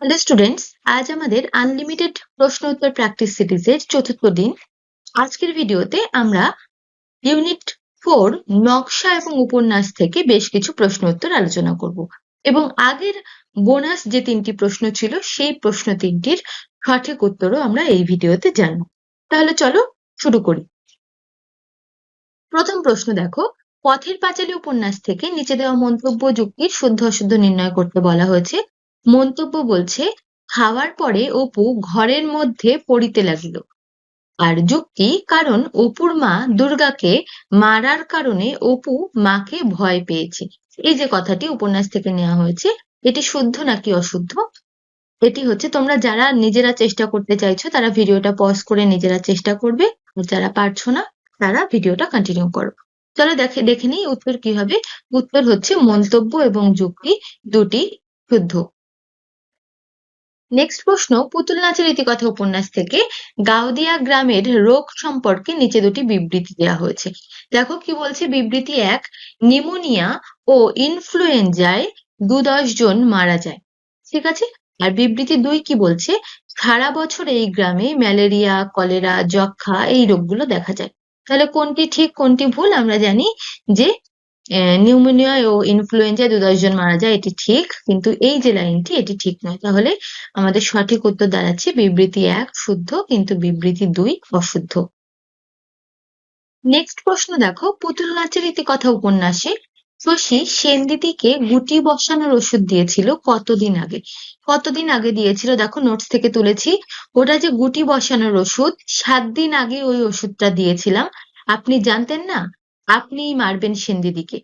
Hello students আজ আমাদের unlimited প্রশ্ন উত্তর প্র্যাকটিস সিরিজের চতুর্থ দিন। আজকের ভিডিওতে আমরা ইউনিট ফোর নকশা এবং উপন্যাস থেকে বেশ কিছু প্রশ্ন উত্তর আলোচনা করব। এবং আগের বোনাস যে তিনটি প্রশ্ন ছিল, সেই প্রশ্ন তিনটির সঠিক উত্তরও আমরা এই ভিডিওতে জানব। তাহলে চলো শুরু করি। প্রথম প্রশ্ন দেখো, পথের পাঁচালী উপন্যাস থেকে নিচে দেওয়া মন্তব্য যুক্তির শুদ্ধ অশুদ্ধ নির্ণয় করতে বলা হয়েছে। মন্তব্য বলছে, খাওয়ার পরে অপু ঘরের মধ্যে পড়িতে লাগিল। আর যুক্তি, কারণ অপুর মা দুর্গাকে মারার কারণে অপু মাকে ভয় পেয়েছে। এই যে কথাটি উপন্যাস থেকে নেওয়া হয়েছে, এটি শুদ্ধ নাকি অশুদ্ধ? এটি হচ্ছে, তোমরা যারা নিজেরা চেষ্টা করতে চাইছো, তারা ভিডিওটা পজ করে নিজেরা চেষ্টা করবে। যারা পারছ না, তারা ভিডিওটা কন্টিনিউ করো। চলো দেখে দেখে নিই উত্তর কি হবে। উত্তর হচ্ছে মন্তব্য এবং যুক্তি দুটি শুদ্ধ। নেক্সট প্রশ্ন, পুতুল নাচের ইতিকথা উপন্যাস থেকে গাউদিয়া গ্রামের রোগ সম্পর্কে নিচে দুটি বিবৃতি দেওয়া হয়েছে। দেখো কি বলছে বিবৃতি এক, নিমোনিয়া ও ইনফ্লুয়েঞ্জায় দু দশ জন মারা যায়। ঠিক আছে? আর বিবৃতি দুই কি বলছে? সারা বছর এই গ্রামে ম্যালেরিয়া, কলেরা যক্ষা এই রোগগুলো দেখা যায়। তাহলে কোনটি ঠিক, কোনটি ভুল আমরা জানি যে নিউমোনিয়া ও ইনফ্লুয়েঞ্জায় দু দশ জন মারা যায়, এটি ঠিক, কিন্তু এই যে লাইনটি, এটি ঠিক নয়। তাহলে আমাদের সঠিক উত্তর দাঁড়াচ্ছে বিবৃতি এক, শুদ্ধ, কিন্তু বিবৃতি দুই, অশুদ্ধ। নেক্সট প্রশ্ন দেখো, পুতুল নাচের ইতিকথা উপন্যাসে। শশী সেনদিদিকে গুটি বসানোর ওষুধ দিয়েছিল কতদিন আগে। কতদিন আগে দিয়েছিল? দেখো নোটস থেকে তুলেছি। ওটা যে গুটি বসানোর ওষুধ, সাত দিন আগে ওই ওষুধটা দিয়েছিলাম। আপনি জানতেন না? আপনিই মারবেন সেনদিদিকে।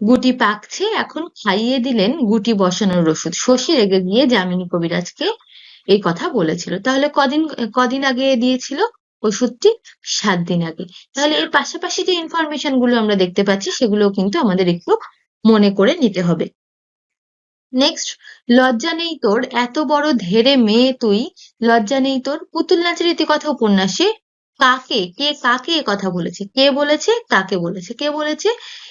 গুটি পাকছে, এখন খাইয়ে দিলেন গুটি বসানোর ওষুধ। শশী রেগে গিয়ে যামিনী কবিরাজকে এই কথা বলেছিল। তাহলে কদিন কদিন আগে দিয়েছিল ওষুধটি? সাত দিন আগে। তাহলে এর পাশাপাশি যে ইনফরমেশনগুলো আমরা দেখতে পাচ্ছি সেগুলো কিন্তু আমাদের একটু মনে করে নিতে হবে। নেক্সট লজ্জা নেই তোর, এত বড় ধেরে মেয়ে তুই। লজ্জা নেই তোর। পুতুল নাচের ইতিকথা উপন্যাসে কাকে? কে কাকে এ কথা বলেছে? কে বলেছে? কাকে বলেছে? কে বলেছে?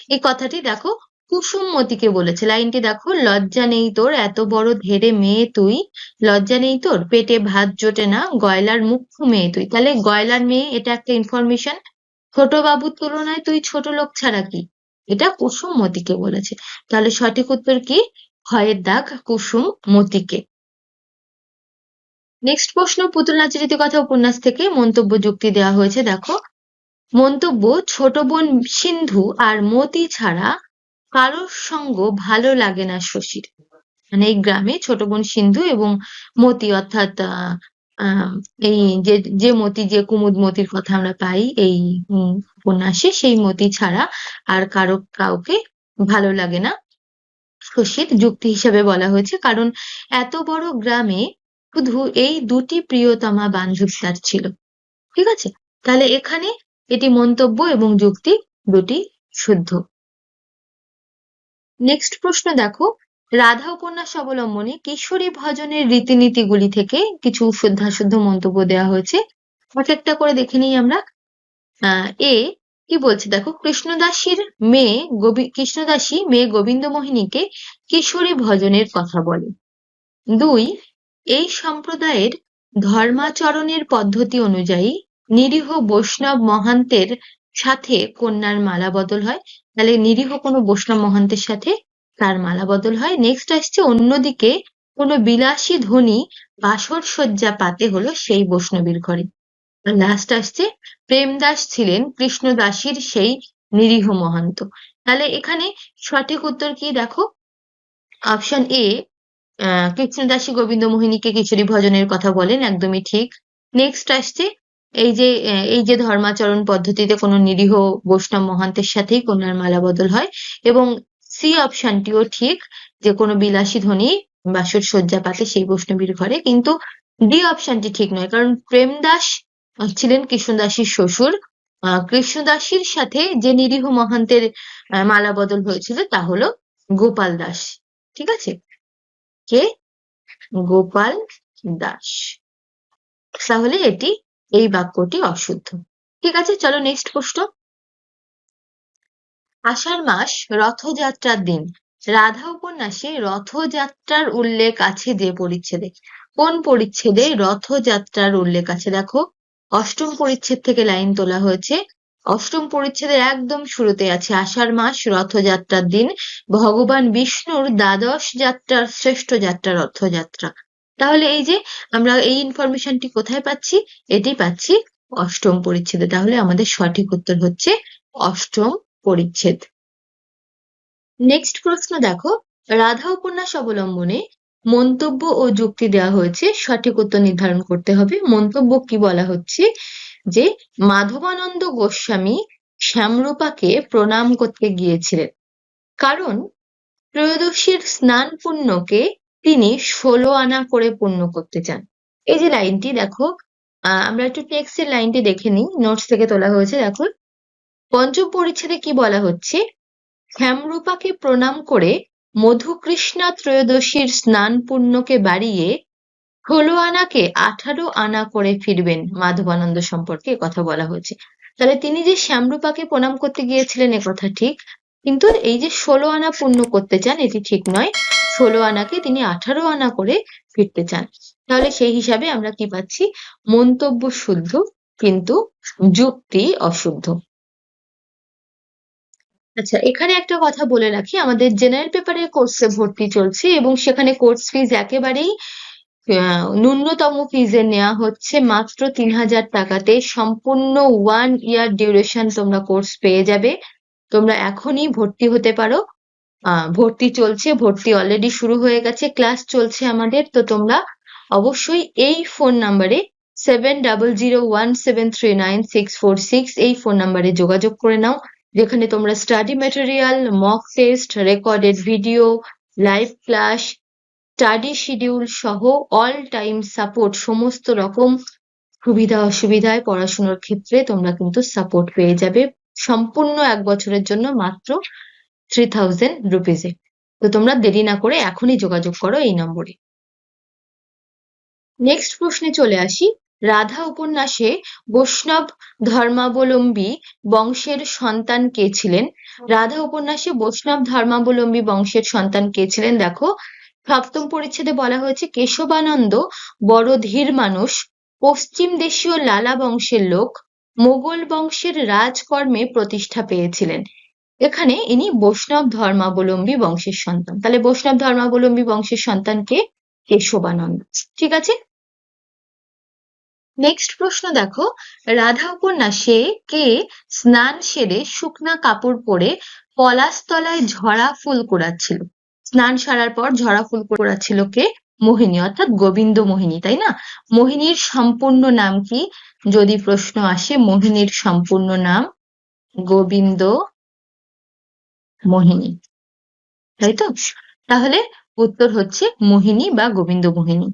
এই কথাটি দেখো কুসুমমতিকে বলেছে। লাইনটি দেখো, লজ্জা নেই তোর, এত বড় ধেরে মেয়ে তুই। লজ্জা নেই তোর, পেটে ভাত জোটে না, গয়লার মুখ্য মেয়ে তুই। তাহলে গয়লার মেয়ে এটা একটা ইনফরমেশন ছোট বাবুর তুলনায় তুই ছোট লোক ছাড়া কি? এটা কুসুমমতিকে বলেছে। তাহলে সঠিক উত্তর কি? হয়ের দাগ কুসুম মতিকে। নেক্সট প্রশ্ন পুতুল নাচের কথা উপন্যাস থেকে মন্তব্য যুক্তি দেওয়া হয়েছে, দেখো। মন্তব্য, ছোট বোন সিন্ধু আর মতি ছাড়া কারোর সঙ্গ ভালো লাগে না শশীর। মানে এই গ্রামে ছোট বোন সিন্ধু এবং মতি অর্থাৎ এই যে যে মতি, যে কুমুদ মতির কথা আমরা পাই এই উপন্যাসে, সেই মতি ছাড়া আর কারও কাউকে ভালো লাগে না শশীর, যুক্তি হিসেবে বলা হয়েছে। কারণ এত বড় গ্রামে শুধু এই দুটি প্রিয়তমা বান্ধব তার ছিল। ঠিক আছে? তাহলে এখানে এটি মন্তব্য এবং যুক্তি দুটি শুদ্ধ। নেক্সট প্রশ্ন দেখো। রাধা উপন্যাস অবলম্বনে কিশোরী ভজনের রীতিনীতিগুলি থেকে কিছু শুদ্ধাশুদ্ধ মন্তব্য দেওয়া হয়েছে। এক একটা করে দেখে নিই আমরা। এ, কি বলছে? দেখো, কৃষ্ণদাসীর মেয়ে কৃষ্ণদাসী মেয়ে গোবিন্দ মোহিনীকে কিশোরী ভজনের কথা বলে। দুই এই সম্প্রদায়ের ধর্মাচরণের পদ্ধতি অনুযায়ী নিরীহ বৈষ্ণব মহান্তের সাথে কন্যার মালা বদল হয়। তাহলে নিরীহ কোনো বৈষ্ণব মহান্তের সাথে তার মালা বদল হয়। নেক্সট আসছে অন্যদিকে কোনো বিলাসী ধনী বাসর সজ্জা পাতে হলো সেই বৈষ্ণবীর ঘরে। লাস্ট আসছে প্রেমদাস ছিলেন, কৃষ্ণদাসীর সেই নিরীহ মহান্ত। তাহলে এখানে সঠিক উত্তর কি দেখো? অপশন এ কৃষ্ণদাসী গোবিন্দ মোহিনীকে কিশোরী ভজনের কথা বলেন, একদমই ঠিক। নেক্সট আসছে, এই যে এই যে ধর্মাচরণ পদ্ধতিতে কোনো নিরীহ বৈষ্ণব মহান্তের সাথেই কন্যার মালা বদল হয় এবং সি অপশনটিও ঠিক যে কোনো বিলাসী ধনী বাসর শয্যা পাতে সেই বৈষ্ণবীর ঘরে, কিন্তু ডি অপশনটি ঠিক নয়, কারণ প্রেমদাস ছিলেন কৃষ্ণদাসীর শ্বশুর। কৃষ্ণদাসীর সাথে যে নিরীহ মহান্তের মালা বদল হয়েছিল তা হলো গোপাল দাস, ঠিক আছে? কে? গোপাল দাস। তাহলে এটি এই বাক্যটি অশুদ্ধ। ঠিক আছে, চলো নেক্সট প্রশ্ন। আষাঢ় মাস রথযাত্রার দিন। রাধা উপন্যাসে রথযাত্রার উল্লেখ আছে যে পরিচ্ছেদে। কোন পরিচ্ছেদে রথযাত্রার উল্লেখ আছে? দেখো, অষ্টম পরিচ্ছেদ থেকে লাইন তোলা হয়েছে। অষ্টম পরিচ্ছেদের একদম শুরুতে আছে আষাঢ় মাস, রথযাত্রার দিন। ভগবান বিষ্ণুর দ্বাদশ যাত্রার শ্রেষ্ঠ যাত্রা রথযাত্রা। তাহলে এই যে আমরা এই ইনফরমেশনটি কোথায় পাচ্ছি? এটি পাচ্ছি অষ্টম পরিচ্ছেদে। তাহলে আমাদের সঠিক উত্তর হচ্ছে অষ্টম পরিচ্ছেদ। নেক্সট প্রশ্ন দেখো। রাধা উপন্যাস অবলম্বনে মন্তব্য ও যুক্তি দেওয়া হয়েছে। সঠিক উত্তর নির্ধারণ করতে হবে। মন্তব্য কি বলা হচ্ছে? যে মাধবানন্দ গোস্বামী শ্যামরূপাকে প্রণাম করতে গিয়েছিলেন। কারণ ত্রয়োদশীর স্নান পুণ্যকে তিনি ষোলো আনা করে পূর্ণ করতে চান। এই যে লাইনটি দেখো আমরা একটু টেক্সটের লাইনটি দেখে নিই নোটস থেকে তোলা হয়েছে, দেখো। পঞ্চম পরিচ্ছেদে কি বলা হচ্ছে? শ্যামরূপাকে প্রণাম করে মধুকৃষ্ণা ত্রয়োদশীর স্নান পুণ্যকে বাড়িয়ে ষোলো আনাকে আঠারো আনা করে ফিরবেন মাধবানন্দ সম্পর্কে কথা বলা হয়েছে। তাহলে তিনি যে শ্যামরূপাকে প্রণাম করতে গিয়েছিলেন কথা ঠিক, কিন্তু এই যে ষোলো আনা পূর্ণ করতে চান এটি ঠিক নয়। ষোলো আনাকে তিনি আঠারো আনা করে ফিরতে চান। তাহলে সেই হিসাবে আমরা কি পাচ্ছি? মন্তব্য শুদ্ধ, কিন্তু যুক্তি অশুদ্ধ। আচ্ছা এখানে একটা কথা বলে রাখি। আমাদের জেনারেল পেপারের কোর্সে ভর্তি চলছে এবং সেখানে কোর্স ফিজ একেবারেই ন্যূনতম ফিজে নেওয়া হচ্ছে মাত্র তিন হাজার টাকাতে। সম্পূর্ণ ওয়ান ইয়ার ডিউরেশন তোমরা কোর্স পেয়ে যাবে। তোমরা এখনই ভর্তি হতে পারো। ভর্তি চলছে, ভর্তি অলরেডি শুরু হয়ে গেছে ক্লাস চলছে আমাদের। তো তোমরা অবশ্যই এই ফোন নাম্বারে seven double zero one seven three nine six four six এই ফোন নাম্বারে যোগাযোগ করে নাও, যেখানে তোমরা study material mock test recorded video live class study schedule সহ অল টাইম সাপোর্ট সমস্ত রকম সুবিধা অসুবিধায় পড়াশোনার ক্ষেত্রে তোমরা কিন্তু সাপোর্ট পেয়ে যাবে। সম্পূর্ণ এক বছরের জন্য মাত্র থ্রি থাউজেন্ড রুপিজে তো তোমরা দেরি না করে এখনই যোগাযোগ করো এই নম্বরে। নেক্সট প্রশ্নে চলে আসি। রাধা উপন্যাসে বৈষ্ণব ধর্মাবলম্বী বংশের সন্তান কে ছিলেন? রাধা উপন্যাসে বৈষ্ণব ধর্মাবলম্বী বংশের সন্তান কে ছিলেন? দেখো সপ্তম পরিচ্ছেদে বলা হয়েছে, কেশবানন্দ বড় ধীর মানুষ, পশ্চিম দেশীয় লালা বংশের লোক, মোগল বংশের রাজকর্মে প্রতিষ্ঠা পেয়েছিলেন। এখানে ইনি বৈষ্ণব ধর্মাবলম্বী বংশের সন্তান। তাহলে বৈষ্ণব ধর্মাবলম্বী বংশের সন্তানকে কেশবানন্দ। ঠিক আছে? নেক্সট প্রশ্ন দেখো, রাধা উপন্যাসে কে স্নান সেরে শুকনা কাপড় পরে পলাশতলায় ঝরা ফুল কুড়াচ্ছিল? স্নান সারার পর ঝরা ফুল কুড়াচ্ছিল কে? মোহিনী, অর্থাৎ গোবিন্দ মোহিনী, তাই না? মোহিনীর সম্পূর্ণ নাম কি? যদি প্রশ্ন আসে, মোহিনীর সম্পূর্ণ নাম গোবিন্দ মোহিনী। তাই তো? তাহলে উত্তর হচ্ছে মোহিনী বা গোবিন্দ মোহিনী।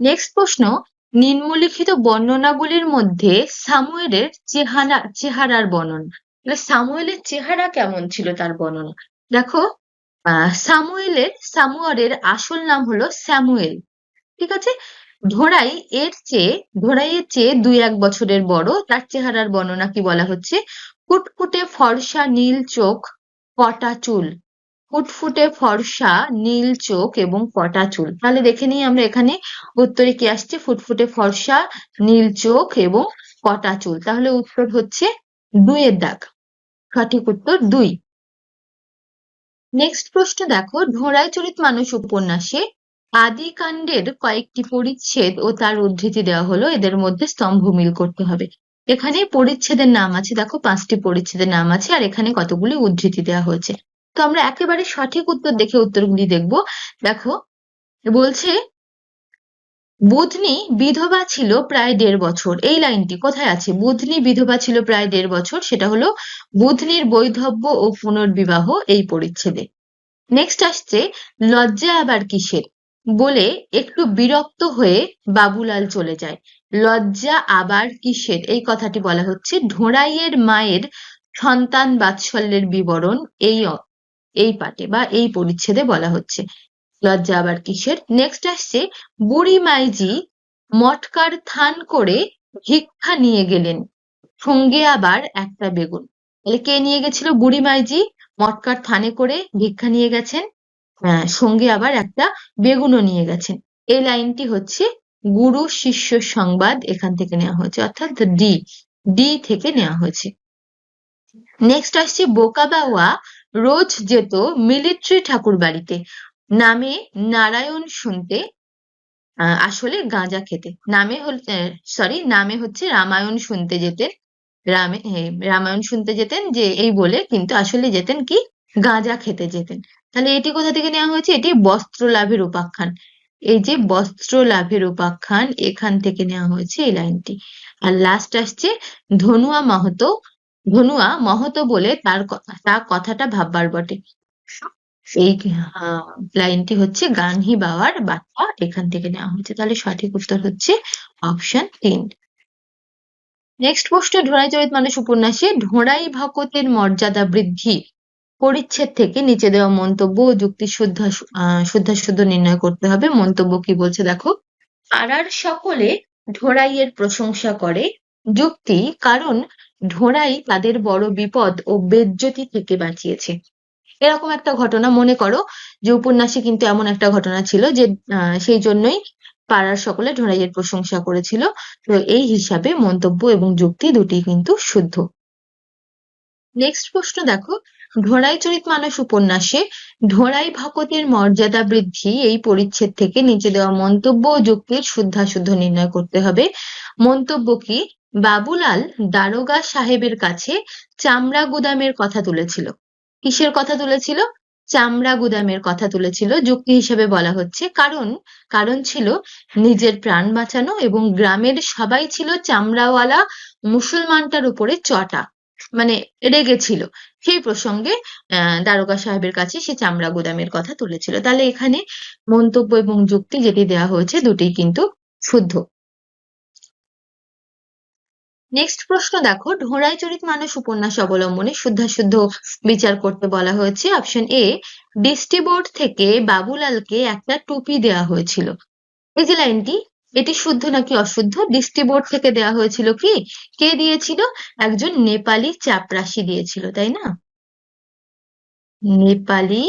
নেক্সট প্রশ্ন, নিম্নলিখিত বর্ণনাগুলির মধ্যে সামুয়েলের চেহারা, চেহারার বর্ণনা। সামুয়েলের চেহারা কেমন ছিল তার বর্ণনা? দেখো আহ, সামুয়েলের, সামুয়ারের আসল নাম হলো স্যামুয়েল। ঠিক আছে? ধোড়াই এর চেয়ে, ধোড়াইয়ের চেয়ে দুই এক বছরের বড়, তার চেহারার বর্ণনা কি বলা হচ্ছে? ফুটফুটে ফর্সা নীল চোখ কটা চুল। ফুটফুটে ফর্সা নীল চোখ এবং কটা চুল। তাহলে দেখে নিই আমরা এখানে উত্তরে কি আসছে? ফুটফুটে ফর্সা নীল চোখ এবং কটা চুল। তাহলে উত্তর হচ্ছে দুইয়ের দাগ। সঠিক উত্তর দুই। নেক্সট প্রশ্ন দেখো ঢোড়াই চরিত মানুষ উপন্যাসে আদি কাণ্ডের কয়েকটি পরিচ্ছেদ ও তার উদ্ধৃতি দেওয়া হলো। এদের মধ্যে স্তম্ভ মিল করতে হবে। এখানে পরিচ্ছেদের নাম আছে, দেখো পাঁচটি পরিচ্ছেদের নাম আছে, আর এখানে কতগুলি উদ্ধৃতি দেওয়া হয়েছে। তো আমরা একেবারে সঠিক উত্তর দেখে উত্তরগুলি দেখব। দেখো, বলছে বুধনি বিধবা ছিল প্রায় দেড় বছর। এই লাইনটি কোথায় আছে? বুধনি বিধবা ছিল প্রায় দেড় বছর, সেটা হলো বুধনির বৈধব্য ও পুনর্বিবাহ এই পরিচ্ছেদে। নেক্সট আসছে, লজ্জা আবার কিসের? বলে একটু বিরক্ত হয়ে বাবুলাল চলে যায়। লজ্জা আবার কিসের? এই কথাটি বলা হচ্ছে ঢোড়াইয়ের মায়ের সন্তান বাৎসল্যের বিবরণ এই এই পাটে বা এই পরিচ্ছেদে বলা হচ্ছে। লজ্জা আবার কিসের? নেক্সট আসছে, বুড়ি মাইজি মটকার থান করে ভিক্ষা নিয়ে গেলেন। সঙ্গে আবার একটা বেগুন। তাহলে কে নিয়ে গেছিল বুড়ি মাইজি? মটকার থানে করে ভিক্ষা নিয়ে গেছেন সঙ্গে আবার একটা বেগুনও নিয়ে গেছেন। এই লাইনটি হচ্ছে গুরু শিষ্য সংবাদ এখান থেকে নেওয়া হয়েছে, অর্থাৎ ডি ডি থেকে নেওয়া হয়েছে। নেক্সট আসছে, বোকা বাওয়া রোজ যেত মিলিটারি ঠাকুর বাড়িতে নামে নারায়ণ শুনতে আসলে গাঁজা খেতে। নামে সরি নামে হচ্ছে রামায়ণ শুনতে যেতেন। রামে রামায়ণ শুনতে যেতেন যে এই বলে কিন্তু আসলে যেতেন কি? গাঁজা খেতে যেতেন। তাহলে এটি কোথা থেকে নেওয়া হয়েছে? এটি বস্ত্র লাভের উপাখ্যান। এই যে বস্ত্র লাভের উপাখ্যান, এখান থেকে নেওয়া হয়েছে এই লাইনটি। আর লাস্ট আসছে, ধনুয়া মাহাতো, ধনুয়া মহতো বলে তার তার কথাটা ভাববার বটে। এই লাইনটি হচ্ছে গান্ধী বাবার বার্তা। এখান থেকে নেওয়া হয়েছে তাহলে সঠিক উত্তর হচ্ছে অপশন তিন। নেক্সট প্রশ্ন ঢোড়াই চরিত মানুষ উপন্যাসে ঢোড়াই ভকতের মর্যাদা বৃদ্ধি পরিচ্ছেদ থেকে নিচে দেওয়া মন্তব্য ও যুক্তি শুদ্ধ শুদ্ধ নির্ণয় করতে হবে। মন্তব্য কি বলছে দেখো? পাড়ার সকলে ঢোড়াইয়ের প্রশংসা করে। যুক্তি কারণ ঢোড়াই তাদের বড় বিপদ ও বেজ্জতি থেকে বাঁচিয়েছে। এরকম একটা ঘটনা মনে করো যে উপন্যাসে কিন্তু এমন একটা ঘটনা ছিল যে সেই জন্যই পাড়ার সকলে ঢোড়াইয়ের প্রশংসা করেছিল। তো এই হিসাবে মন্তব্য এবং যুক্তি দুটি কিন্তু শুদ্ধ। নেক্সট প্রশ্ন দেখো ঢোড়াই চরিত মানুষ উপন্যাসে ঢোড়াই ভকতের মর্যাদা বৃদ্ধি এই পরিচ্ছেদ থেকে নিচে দেওয়া মন্তব্য ও যুক্তির শুদ্ধাশুদ্ধ নির্ণয় করতে হবে। মন্তব্য কি? বাবুলাল দারোগা সাহেবের কাছে চামড়া গুদামের কথা তুলেছিল। কিসের কথা তুলেছিল? চামড়া গুদামের কথা তুলেছিল, যুক্তি হিসেবে বলা হচ্ছে। কারণ কারণ ছিল নিজের প্রাণ বাঁচানো এবং গ্রামের সবাই ছিল চামড়াওয়ালা মুসলমানটার উপরে চটা মানে রেগে ছিল। সেই প্রসঙ্গে দারোগা সাহেবের কাছে সে চামড়া গুদামের কথা তুলেছিল। তাহলে এখানে মন্তব্য এবং যুক্তি যেটি দেওয়া হয়েছে দুটি কিন্তু শুদ্ধ। নেক্সট প্রশ্ন দেখো ঢোড়াই চরিত মানুষ উপন্যাস অবলম্বনে শুদ্ধাশুদ্ধ বিচার করতে বলা হয়েছে। অপশন এ ডিস্টি বোর্ড থেকে বাবুলালকে একটা টুপি দেওয়া হয়েছিল। এই যে লাইনটি, এটি শুদ্ধ নাকি অশুদ্ধ? ডিস্টি বোর্ড থেকে দেওয়া হয়েছিল কি? কে দিয়েছিল? একজন নেপালি চাপরাশি দিয়েছিল, তাই না? নেপালি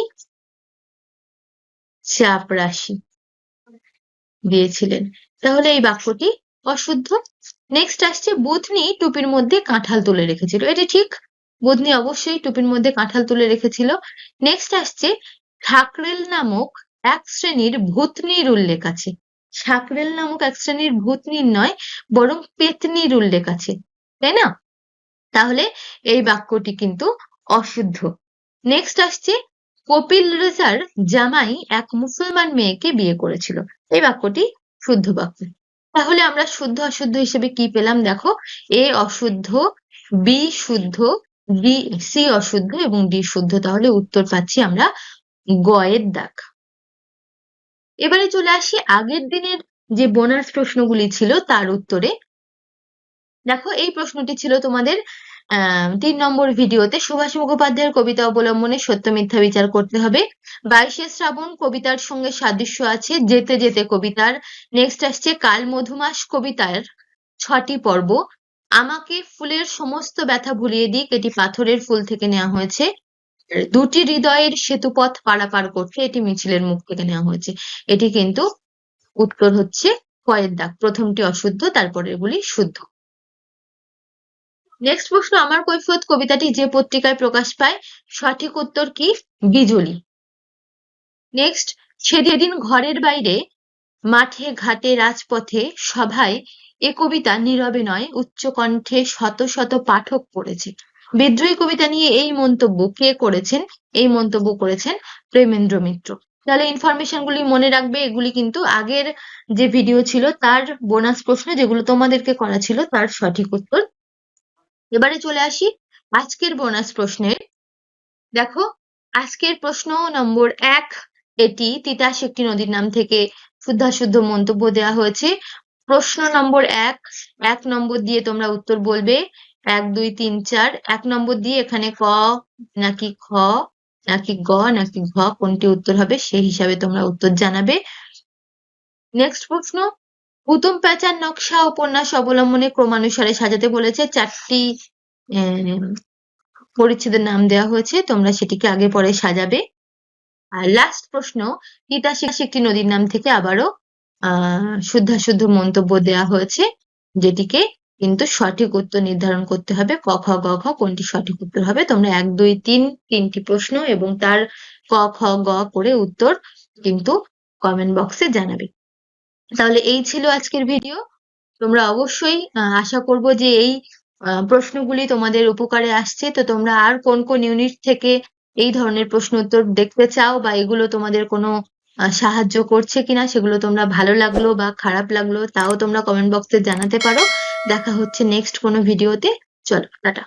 চাপরাশি দিয়েছিলেন। তাহলে এই বাক্যটি অশুদ্ধ? নেক্সট আসছে বুধনি টুপির মধ্যে কাঁঠাল তুলে রেখেছিল। এটি ঠিক? বুধনি অবশ্যই টুপির মধ্যে কাঁঠাল তুলে রেখেছিল। নেক্সট আসছে ঠাকরেল নামক এক শ্রেণির ভূতনির উল্লেখ আছে। সাকরেল নামক এক শ্রেণির ভূতনির নয়, বরং পেতনির উল্লেখ আছে। তাই না? তাহলে এই বাক্যটি কিন্তু অশুদ্ধ। নেক্সট আসছে কপিল রেজার জামাই এক মুসলমান মেয়েকে বিয়ে করেছিল। এই বাক্যটি শুদ্ধ বাক্য। তাহলে আমরা শুদ্ধ অশুদ্ধ হিসেবে কি পেলাম? দেখো এ অশুদ্ধ বি শুদ্ধ ডি সি অশুদ্ধ এবং ডি শুদ্ধ। তাহলে উত্তর পাচ্ছি আমরা গয়ের দাগ। এবারে চলে আসি আগের দিনের যে বোনাস প্রশ্নগুলি ছিল তার উত্তরে। দেখো, এই প্রশ্নটি ছিল তোমাদের তিন নম্বর ভিডিওতে সুভাষ মুখোপাধ্যায়ের কবিতা অবলম্বনে সত্য মিথ্যা বিচার করতে হবে। বাইশে শ্রাবণ কবিতার সঙ্গে সাদৃশ্য আছে। যেতে যেতে কবিতার নেক্সট আসছে কাল মধুমাস কবিতার ছটি পর্ব। আমাকে ফুলের সমস্ত ব্যথা ভুলিয়ে দিক, এটি পাথরের ফুল থেকে নেওয়া হয়েছে। দুটি হৃদয়ের সেতুপথ পারাপার করছে, এটি মিছিলের মুখ থেকে নেওয়া হয়েছে। এটি কিন্তু উত্তর হচ্ছে কয়ের দাগ। প্রথমটি অশুদ্ধ, তারপরেরগুলি শুদ্ধ। নেক্সট প্রশ্ন, আমার কৈফিয়ত কবিতাটি যে পত্রিকায় প্রকাশ পায়, সঠিক উত্তর কি? বিজলি। নেক্সট সেদিন ঘরের বাইরে, মাঠে ঘাটে রাজপথে, সভায় এ কবিতা নীরবে নয় উচ্চকণ্ঠে শত শত পাঠক পড়েছে। বিদ্রোহী কবিতা নিয়ে এই মন্তব্য কে করেছেন? এই মন্তব্য করেছেন প্রেমেন্দ্র মিত্র। তাহলে ইনফরমেশন গুলি মনে রাখবে, এগুলি কিন্তু আগের যে ভিডিও ছিল, তার বোনাস প্রশ্ন যেগুলো তোমাদেরকে করা ছিল, তার সঠিক উত্তর এবারে চলে আসি আজকের বোনাস প্রশ্নের। দেখো, আজকের প্রশ্ন নম্বর এক, এটি তিতাস একটি নদীর নাম থেকে শুদ্ধাশুদ্ধ মন্তব্য দেওয়া হয়েছে। প্রশ্ন নম্বর এক এক নম্বর দিয়ে তোমরা উত্তর বলবে। এক, দুই, তিন, চার, এক নম্বর দিয়ে এখানে ক নাকি খ, নাকি গ, নাকি ঘ কোনটি উত্তর হবে সেই হিসাবে তোমরা উত্তর জানাবে। নেক্সট প্রশ্ন হুতুম প্যাঁচার নকশা উপন্যাস অবলম্বনে ক্রমানুসারে সাজাতে বলেছে, চারটি পরিচ্ছেদের নাম দেওয়া হয়েছে, তোমরা সেটিকে আগে পরে সাজাবে। আর লাস্ট প্রশ্ন তিতাস একটি নদীর নাম থেকে আবারও শুদ্ধাশুদ্ধ মন্তব্য দেওয়া হয়েছে, যেটিকে কিন্তু সঠিক উত্তর নির্ধারণ করতে হবে, ক, খ, গ খ কোনটি সঠিক উত্তর হবে। তোমরা এক, দুই, তিন, তিনটি প্রশ্ন এবং তার ক, খ, গ করে উত্তর কিন্তু কমেন্ট বক্সে জানাবে। তাহলে এই ছিল আজকের ভিডিও তোমরা অবশ্যই আশা করব যে এই প্রশ্নগুলি তোমাদের উপকারে আসছে। তো তোমরা আর কোন কোন ইউনিট থেকে এই ধরনের প্রশ্ন উত্তর দেখতে চাও বা এগুলো তোমাদের কোনো সাহায্য করছে কিনা সেগুলো তোমরা ভালো লাগল বা খারাপ লাগল তাও তোমরা কমেন্ট বক্সে জানাতে পারো। দেখা হচ্ছে নেক্সট কোনো ভিডিওতে চলো, টাটা।